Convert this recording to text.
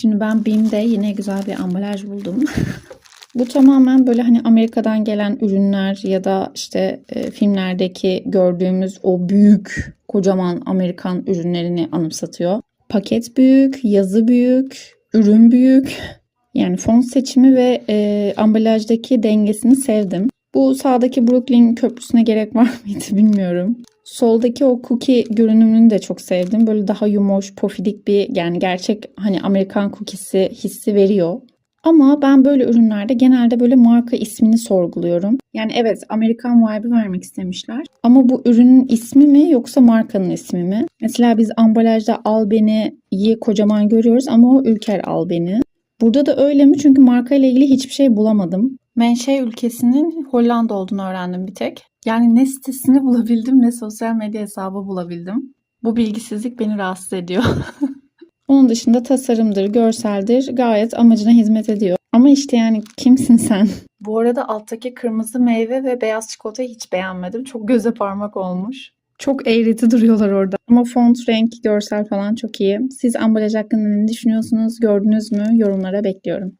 Şimdi ben BİM'de yine güzel bir ambalaj buldum. Bu tamamen böyle hani Amerika'dan gelen ürünler ya da işte e, filmlerdeki gördüğümüz o büyük kocaman Amerikan ürünlerini anımsatıyor. Paket büyük, yazı büyük, ürün büyük. Yani font seçimi ve e, ambalajdaki dengesini sevdim. Bu sağdaki Brooklyn köprüsüne gerek var mıydı bilmiyorum. Soldaki o cookie görünümünü de çok sevdim. Böyle daha yumuş, pofidik bir yani gerçek hani Amerikan cookie'si hissi veriyor. Ama ben böyle ürünlerde genelde böyle marka ismini sorguluyorum. Yani evet Amerikan vibe'ı vermek istemişler. Ama bu ürünün ismi mi yoksa markanın ismi mi? Mesela biz ambalajda Albany'yi kocaman görüyoruz ama o Ülker Albany. Burada da öyle mi? Çünkü marka ile ilgili hiçbir şey bulamadım. Menşe ülkesinin Hollanda olduğunu öğrendim bir tek. Yani ne sitesini bulabildim ne sosyal medya hesabı bulabildim. Bu bilgisizlik beni rahatsız ediyor. Onun dışında tasarımdır, görseldir gayet amacına hizmet ediyor. Ama işte yani kimsin sen? Bu arada alttaki kırmızı meyve ve beyaz çikolatayı hiç beğenmedim. Çok göze parmak olmuş. Çok eğreti duruyorlar orada. Ama font, renk, görsel falan çok iyi. Siz ambalaj hakkında ne düşünüyorsunuz? Gördünüz mü? Yorumlara bekliyorum.